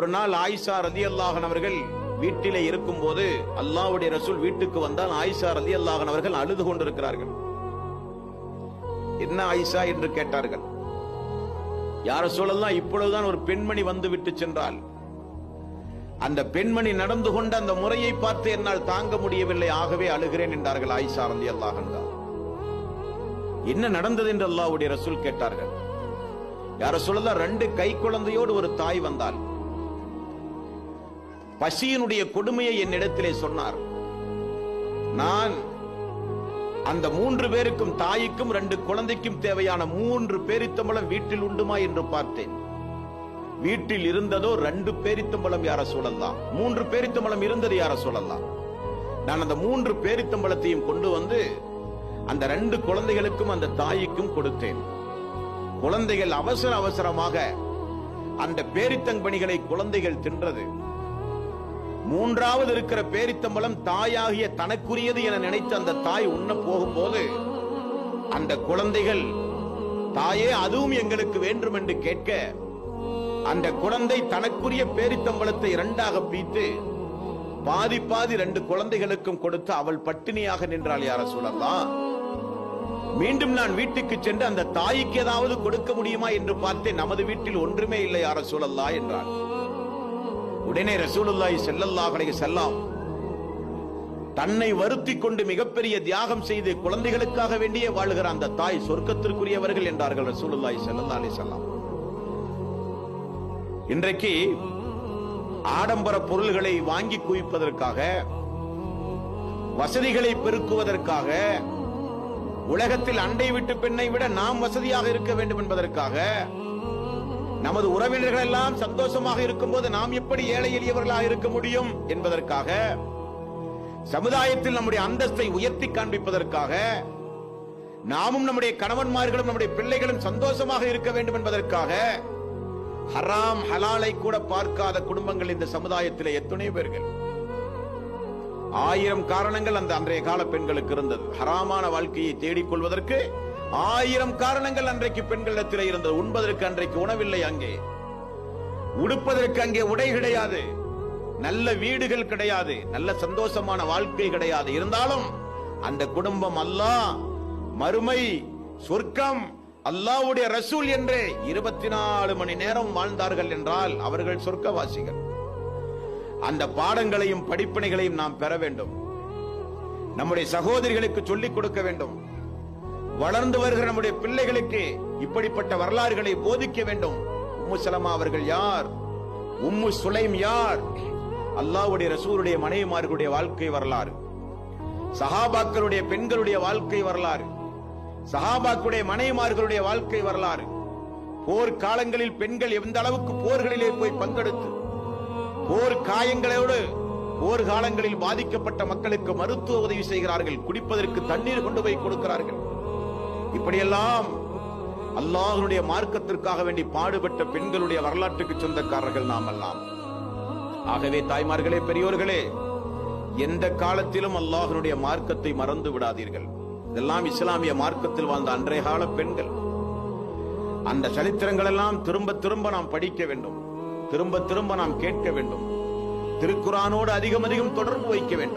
ஒரு நாள் ஆயிஷா ரதி அல்லாஹன் அவர்கள் வீட்டிலே இருக்கும் போது அல்லாஹ்வுடைய ரசூல் வீட்டுக்கு வந்தால் ஆயிஷா ரதி அல்லாஹன் அவர்கள் அழுது கொண்டிருக்கிறார்கள். என்ன ஆயிஷா என்று கேட்டார்கள். யார சொல்லலாம் இப்பொழுதுதான் ஒரு பெண்மணி வந்து விட்டு சென்றால் அந்த பெண்மணி நடந்து கொண்ட அந்த முறையை பார்த்து என்னால் தாங்க முடியவில்லை ஆகவே அழுகிறேன் என்றார்கள் ஆயிஷா ரதி அல்லாஹன் என்ன நடந்தது என்று அல்லாவுடைய ரசூல் கேட்டார்கள். யார சொல்லலாம் ரெண்டு கை குழந்தையோடு ஒரு தாய் வந்தாள். பசியினுடைய கொடுமையை என்னிடத்திலே சொன்னார். நான் அந்த மூன்று பேருக்கும் தாய்க்கும் ரெண்டு குழந்தைக்கும் தேவையான மூன்று பேரித்தம்பளம் வீட்டில் உண்டுமா என்று பார்த்தேன். வீட்டில் இருந்ததோ ரெண்டு பேரித்தம்பளம் யார சொல்லலாம் மூன்று பேரித்தம்பளம் இருந்தது யார சொல்லலாம் நான் அந்த மூன்று பேரித்தம்பளத்தையும் கொண்டு வந்து அந்த ரெண்டு குழந்தைகளுக்கும் அந்த தாய்க்கும் கொடுத்தேன். குழந்தைகள் அவசர அவசரமாக அந்த பேரித்தங்கனிகளை குழந்தைகள் தின்றது. மூன்றாவது இருக்கிற பேரித்தம்பளம் தாயாகிய தனக்குரியது என நினைத்து அந்த தாய் உண்ண போகும்போது அந்த குழந்தைகள் தாயே அதுவும் எங்களுக்கு வேண்டும் என்று கேட்க அந்த குழந்தை தனக்குரிய பேரித்தம்பளத்தை இரண்டாக பீத்து பாதி பாதி ரெண்டு குழந்தைகளுக்கும் கொடுத்து அவள் பட்டினியாக நின்றாள் யார சொல்லலாம் மீண்டும் நான் வீட்டுக்கு சென்று அந்த தாய்க்கு ஏதாவது கொடுக்க முடியுமா? என்று பார்த்தேன் நமது வீட்டில் ஒன்றுமே இல்லை யார சூழல்லா என்றான். உடனே ரசூலுல்லாய் செல்லல்லா அலைஹி தன்னை வருத்தி கொண்டு மிகப்பெரிய தியாகம் செய்து குழந்தைகளுக்காக வேண்டியே வாழுகிற அந்த தாய் சொர்க்கத்திற்குரியவர்கள் என்றார்கள் ரசூலுல்லாய் செல்லல்லா அலி செல்லாம் இன்றைக்கு ஆடம்பர பொருள்களை வாங்கி குவிப்பதற்காக வசதிகளை பெருக்குவதற்காக உலகத்தில் அண்டை விட்டு பெண்ணை விட நாம் வசதியாக இருக்க வேண்டும் என்பதற்காக நமது உறவினர்கள் எல்லாம் சந்தோஷமாக இருக்கும்போது நாம் எப்படி ஏழை எளியவர்களாக இருக்க முடியும் என்பதற்காக சமுதாயத்தில் நம்முடைய அந்தஸ்தை உயர்த்தி காண்பிப்பதற்காக நாமும் நம்முடைய கணவன்மார்களும் நம்முடைய பிள்ளைகளும் சந்தோஷமாக இருக்க வேண்டும் என்பதற்காக ஹராம் ஹலாலை கூட பார்க்காத குடும்பங்கள் இந்த சமுதாயத்தில் எத்தனை பேர்கள். ஆயிரம் காரணங்கள் அந்த அன்றைய கால பெண்களுக்கு இருந்தது. ஹராமான வாழ்க்கையை தேடிக்கொள்வதற்கு ஆயிரம் காரணங்கள் அன்றைக்கு பெண்களிடத்தில் இருந்தது. உண்பதற்கு அன்றைக்கு உணவில்லை அங்கே. உடுப்பதற்கு அங்கே உடை கிடையாது. நல்ல வீடுகள் கிடையாது. நல்ல சந்தோஷமான வாழ்க்கை கிடையாது. இருந்தாலும் அந்த குடும்பம் அல்லாஹ் மறுமை சொர்க்கம் அல்லாஹ்வுடைய ரசூல் என்று இருபத்தி நாலு மணி நேரம் வாழ்ந்தார்கள் என்றால் அவர்கள் சொர்க்கவாசிகள். அந்த பாடங்களையும் படிப்பினைகளையும் நாம் பெற வேண்டும். நம்முடைய சகோதரிகளுக்கு சொல்லிக் கொடுக்க வேண்டும். வளர்ந்து வருகிற நம்முடைய பிள்ளைகளுக்கு இப்படிப்பட்ட வரலாறுகளை போதிக்க வேண்டும். உம்மு சலமா அவர்கள் யார்? உம்மு சுலைம் யார்? அல்லாஹ்வுடைய ரசூருடைய மனைவிமார்களுடைய வாழ்க்கை வரலாறு. சஹாபாக்களுடைய பெண்களுடைய வாழ்க்கை வரலாறு. சஹாபாக்களுடைய மனைவிமார்களுடைய வாழ்க்கை வரலாறு. போர் காலங்களில் பெண்கள் எந்த அளவுக்கு போர்களிலே போய் பங்கெடுத்து போர் காயங்களோடு போர் காலங்களில் பாதிக்கப்பட்ட மக்களுக்கு மருத்துவ உதவி செய்கிறார்கள் குடிப்பதற்கு தண்ணீர் கொண்டு போய் கொடுக்கிறார்கள். இப்படியெல்லாம் அல்லாஹனுடைய மார்க்கத்திற்காக வேண்டி பாடுபட்ட பெண்களுடைய வரலாற்றுக்கு சொந்தக்காரர்கள் நாம் எல்லாம் ஆகவே தாய்மார்களே பெரியோர்களே எந்த காலத்திலும் அல்லாஹனுடைய மார்க்கத்தை மறந்து விடாதீர்கள். இதெல்லாம் இஸ்லாமிய மார்க்கத்தில் வாழ்ந்த அன்றைய கால பெண்கள். அந்த சரித்திரங்கள் எல்லாம் திரும்ப திரும்ப நாம் படிக்க வேண்டும். திரும்ப திரும்ப நாம் கேட்க வேண்டும். திருக்குறானோடு அதிகம் அதிகம் தொடர்பு வைக்க வேண்டும்.